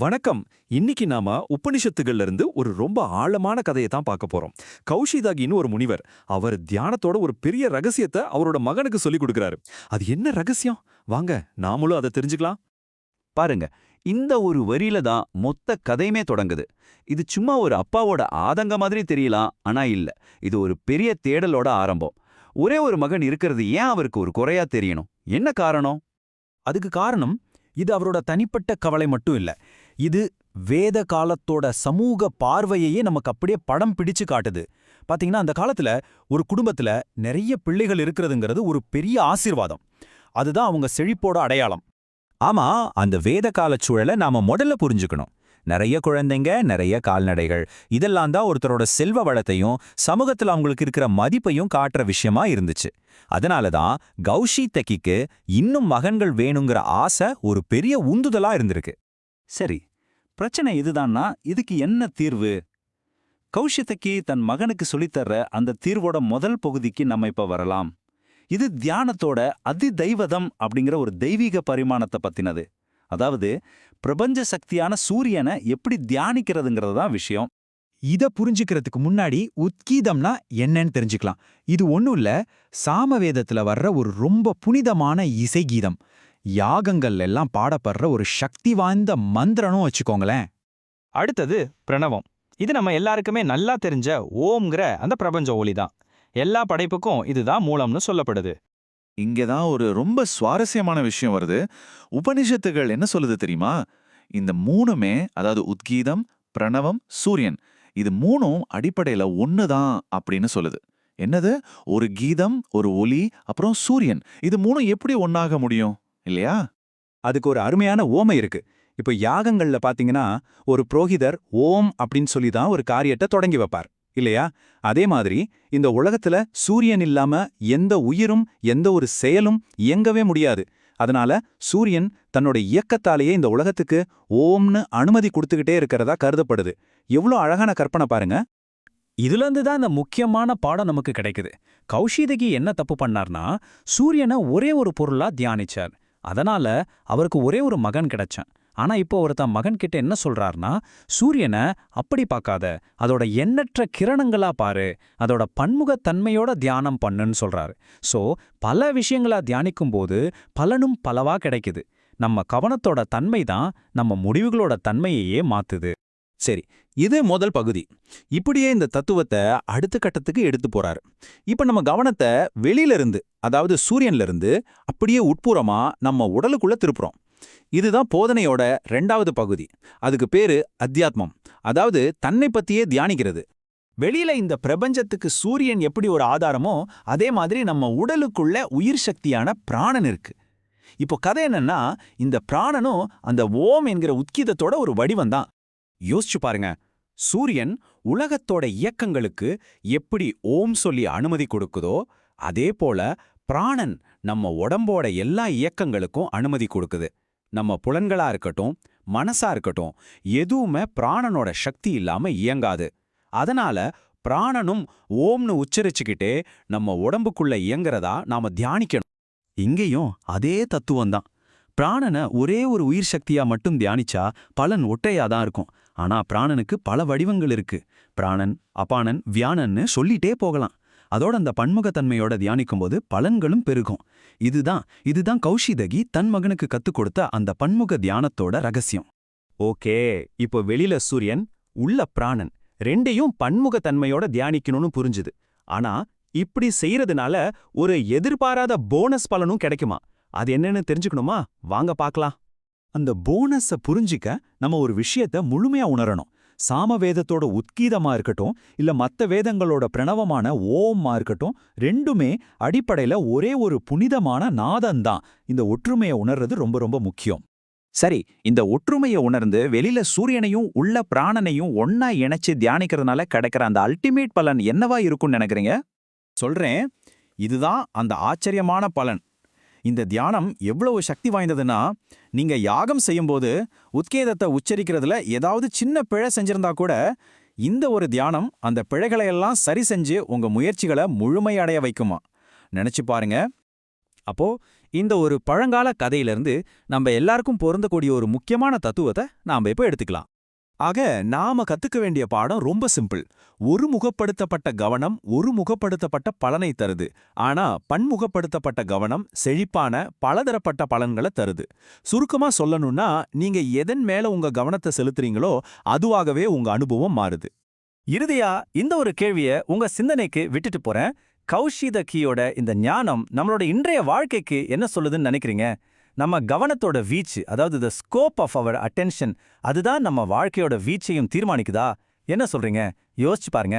வணக்கம். இன்னைக்கு நாம உபனிஷத்துகள்ல இருந்து ஒரு ரொம்ப ஆழமான கதையை தான் பார்க்க போறோம். கௌஷிதாகின்னு ஒரு முனிவர் அவர் தியானத்தோட ஒரு பெரிய ரகசியத்தை அவரோட மகனுக்கு சொல்லி கொடுக்கறாரு. அது என்ன ரகசியம்? வாங்க நாமளும் அதை தெரிஞ்சுக்கலாம். பாருங்க இந்த ஒரு வரியில தான் மொத்த கதையுமே தொடங்குது. இது சும்மா ஒரு அப்பாவோட ஆதங்க மாதிரி தெரியலாம் ஆனா இல்ல. இது ஒரு பெரிய தேடலோட ஆரம்பம். ஒரே ஒரு மகன் இருக்கிறது ஏன் அவருக்கு ஒரு குறையா தெரியணும்? என்ன காரணம்? அதுக்கு காரணம் இது அவரோட தனிப்பட்ட கவலை மட்டும் இல்ல. இது வேத காலத்தோட சமூக பார்வையையே நமக்கு அப்படியே படம் பிடிச்சு காட்டுது. பாத்தீங்கன்னா அந்த காலத்துல ஒரு குடும்பத்துல நிறைய பிள்ளைகள் இருக்கிறதுங்கிறது ஒரு பெரிய ஆசீர்வாதம். அதுதான் அவங்க செழிப்போட அடையாளம். ஆமா அந்த வேத காலச் சூழலை நாம முதல்ல புரிஞ்சுக்கணும். நிறைய குழந்தைங்க நிறைய கால்நடைகள். இதெல்லாம் தான் ஒருத்தரோட செல்வ வளத்தையும் சமூகத்துல அவங்களுக்கு இருக்கிற மதிப்பையும் காட்டுற விஷயமா இருந்துச்சு. அதனால தான் கௌஷி தெக்கிக்கு இன்னும் மகன்கள் வேணுங்கிற ஆசை ஒரு பெரிய உந்துதலா இருந்திருக்கு. சரி பிரச்சனை இதுதான்னா இதுக்கு என்ன தீர்வு? கௌஷித்தக்கு தன் மகனுக்கு சொல்லித்தர்ற அந்த தீர்வோட முதல் பகுதிக்கு நம்ம இப்ப வரலாம். இது தியானத்தோட அதிதைவதம் அப்படிங்கிற ஒரு தெய்வீக பரிமாணத்தை பத்தினது. அதாவது பிரபஞ்ச சக்தியான சூரியனை எப்படி தியானிக்கிறதுங்கிறது தான் விஷயம். இத புரிஞ்சுக்கிறதுக்கு முன்னாடி உத்கீதம்னா என்னன்னு தெரிஞ்சுக்கலாம். இது ஒண்ணும் இல்ல சாமவேதத்துல வர்ற ஒரு ரொம்ப புனிதமான இசை கீதம் யாகங்கள் எல்லாம் பாடப்படுற ஒரு சக்தி வாய்ந்த மந்திரனும் வச்சுக்கோங்களேன். அடுத்தது பிரணவம். இது நம்ம எல்லாருக்குமே நல்லா தெரிஞ்ச ஓம்ங்கிற அந்த பிரபஞ்ச ஒளி தான் எல்லா படைப்புக்கும் இதுதான் மூலம்னு சொல்லப்படுது. இங்கே தான் ஒரு ரொம்ப சுவாரஸ்யமான விஷயம் வருது. உபனிஷத்துகள் என்ன சொல்லுது தெரியுமா? இந்த மூணுமே அதாவது உத்கீதம் பிரணவம் சூரியன் இது மூணும் அடிப்படையில ஒன்று தான் அப்படின்னு சொல்லுது. என்னது? ஒரு கீதம் ஒரு ஒலி அப்புறம் சூரியன். இது மூணும் எப்படி ஒன்னாக முடியும்? இல்லையா? அதுக்கு ஒரு அருமையான ஓமை இருக்கு. இப்போ யாகங்கள்ல பாத்தீங்கன்னா ஒரு புரோகிதர் ஓம் அப்படின்னு சொல்லி தான் ஒரு காரியத்தை தொடங்கி வைப்பார். இல்லையா? அதே மாதிரி இந்த உலகத்துல சூரியன் இல்லாம எந்த உயிரும் எந்த ஒரு செயலும் இயங்கவே முடியாது. அதனால சூரியன் தன்னோட இயக்கத்தாலேயே இந்த உலகத்துக்கு ஓம்னு அனுமதி கொடுத்துக்கிட்டே இருக்கிறதா கருதப்படுது. எவ்வளோ அழகான கற்பனை பாருங்க. இதுலேருந்து தான் இந்த முக்கியமான பாடம் நமக்கு கிடைக்குது. கௌஷிதகி என்ன தப்பு பண்ணார்னா சூரியனை ஒரே ஒரு பொருளா தியானிச்சார். அதனால அவருக்கு ஒரே ஒரு மகன் கிடைச்சான். ஆனா இப்போ ஒருத்தன் மகன் கிட்ட என்ன சொல்றாருன்னா சூரியனை அப்படி பார்க்காத. அதோட எண்ணற்ற கிரணங்களா பாரு. அதோட பன்முகத்தன்மையோட தியானம் பண்ணுன்னு சொல்றாரு. சோ பல விஷயங்களா தியானிக்கும் போது பலனும் பலவா கிடைக்குது. நம்ம கவனத்தோட தன்மை தான் நம்ம முடிவுகளோட தன்மையையே மாத்துது. சரி இது முதல் பகுதி. இப்படியே இந்த தத்துவத்தை அடுத்த கட்டத்துக்கு எடுத்து போறாரு. இப்ப நம்ம கவனத்தை வெளியில இருந்து அதாவது சூரியன்ல இருந்து அப்படியே உட்புறமா நம்ம உடலுக்குள்ள திருப்புறோம். இதுதான் போதனையோட ரெண்டாவது பகுதி. அதுக்கு பேரு அத்தியாத்மம். அதாவது தன்னை பத்தியே தியானிக்கிறது. வெளியில இந்த பிரபஞ்சத்துக்கு சூரியன் எப்படி ஒரு ஆதாரமோ அதே மாதிரி நம்ம உடலுக்குள்ள உயிர் சக்தியான பிராணன் இருக்கு. இப்போ கதை என்னன்னா இந்த பிராணனும் அந்த ஓம் என்கிற உத்கீதத்தோட ஒரு வடிவம் தான் யோசிச்சு பாருங்க. சூரியன் உலகத்தோட இயக்கங்களுக்கு எப்படி ஓம் சொல்லி அனுமதி கொடுக்குதோ அதே போல பிராணன் நம்ம உடம்போட எல்லா இயக்கங்களுக்கும் அனுமதி கொடுக்குது. நம்ம புலன்களா இருக்கட்டும் மனசா இருக்கட்டும் எதுவுமே பிராணனோட சக்தி இல்லாம இயங்காது. அதனால பிராணனும் ஓம்னு உச்சரிச்சுக்கிட்டே நம்ம உடம்புக்குள்ள இயங்குறதா நாம தியானிக்கணும். இங்கேயும் அதே தத்துவம்தான். பிராணனை ஒரே ஒரு உயிர் சக்தியா மட்டும் தியானிச்சா பலன் ஒட்டையா தான் இருக்கும். ஆனா பிராணனுக்கு பல வடிவங்கள் இருக்கு. பிராணன் அபானன் வியானன்னு சொல்லிட்டே போகலாம். அதோட அந்த பன்முகத்தன்மையோட தியானிக்கும்போது பலன்களும் பெருகும். இதுதான் இதுதான் கௌஷிதகி தன் மகனுக்கு கத்துக் கொடுத்த அந்த பன்முக தியானத்தோட ரகசியம். ஓகே இப்போ வெளியில சூரியன் உள்ள பிராணன் ரெண்டையும் பன்முகத்தன்மையோட தியானிக்கணும்னு புரிஞ்சுது. ஆனா இப்படி செய்யறதுனால ஒரு எதிர்பாராத போனஸ் பலனும் கிடைக்குமா? அது என்னன்னு தெரிஞ்சுக்கணுமா? வாங்க பார்க்கலாம் அந்த போனஸ புரிஞ்சிக்க நம்ம ஒரு விஷயத்த முழுமையா உணரணும். சாம வேதத்தோட உத்கீதமா இருக்கட்டும் இல்ல மத்த வேதங்களோட பிரணவமான ஓம்மா இருக்கட்டும் ரெண்டுமே அடிப்படையில ஒரே ஒரு புனிதமான நாதந்தான் இந்த ஒற்றுமையை உணர்றது ரொம்ப ரொம்ப முக்கியம். சரி இந்த ஒற்றுமையை உணர்ந்து வெளியில சூரியனையும் உள்ள பிராணனையும் ஒன்னா இணைச்சு தியானிக்கிறதுனால கிடைக்கிற அந்த அல்டிமேட் பலன் என்னவா இருக்கும்னு நினைக்கிறீங்க? சொல்றேன். இதுதான் அந்த ஆச்சரியமான பலன். இந்த தியானம் எவ்வளவு சக்தி வாய்ந்ததுன்னா நீங்க யாகம் செய்யும்போது உத்கேதத்தை உச்சரிக்கிறதுல ஏதாவது சின்ன பிழை செஞ்சிருந்தா கூட இந்த ஒரு தியானம் அந்த பிழைகளை எல்லாம் சரி செஞ்சு உங்க முயற்சிகளை முழுமையடைய வைக்குமா? நினைச்சு பாருங்க. அப்போ இந்த ஒரு பழங்கால கதையிலிருந்து நம்ம எல்லாருக்கும் பொருந்தக்கூடிய ஒரு முக்கியமான தத்துவத்தை நாம இப்போ எடுத்துக்கலாம். ஆக நாம கத்துக்க வேண்டிய பாடம் ரொம்ப சிம்பிள். ஒரு முகப்படுத்தப்பட்ட கவனம் ஒரு முகப்படுத்தப்பட்ட பலனை தருது. ஆனா பன்முகப்படுத்தப்பட்ட கவனம் செழிப்பான பலதரப்பட்ட பலன்களை தருது. சுருக்கமா சொல்லணும்னா நீங்க எதன் மேல உங்க கவனத்தை செலுத்துறீங்களோ அதுவாகவே உங்க அனுபவம் மாறுது. இறுதியா இந்த ஒரு கேள்விய உங்க சிந்தனைக்கு விட்டுட்டு போறேன். கௌஷித கீயோட இந்த ஞானம் நம்மளோட இன்றைய வாழ்க்கைக்கு என்ன சொல்லுதுன்னு நினைக்கிறீங்க? நம்ம கவனத்தோட வீச்சு அதாவது the scope of our attention அதுதான் நம்ம வாழ்க்கையோட வீச்சையும் தீர்மானிக்குதா? என்ன சொல்றீங்க? யோசிச்சு பாருங்க.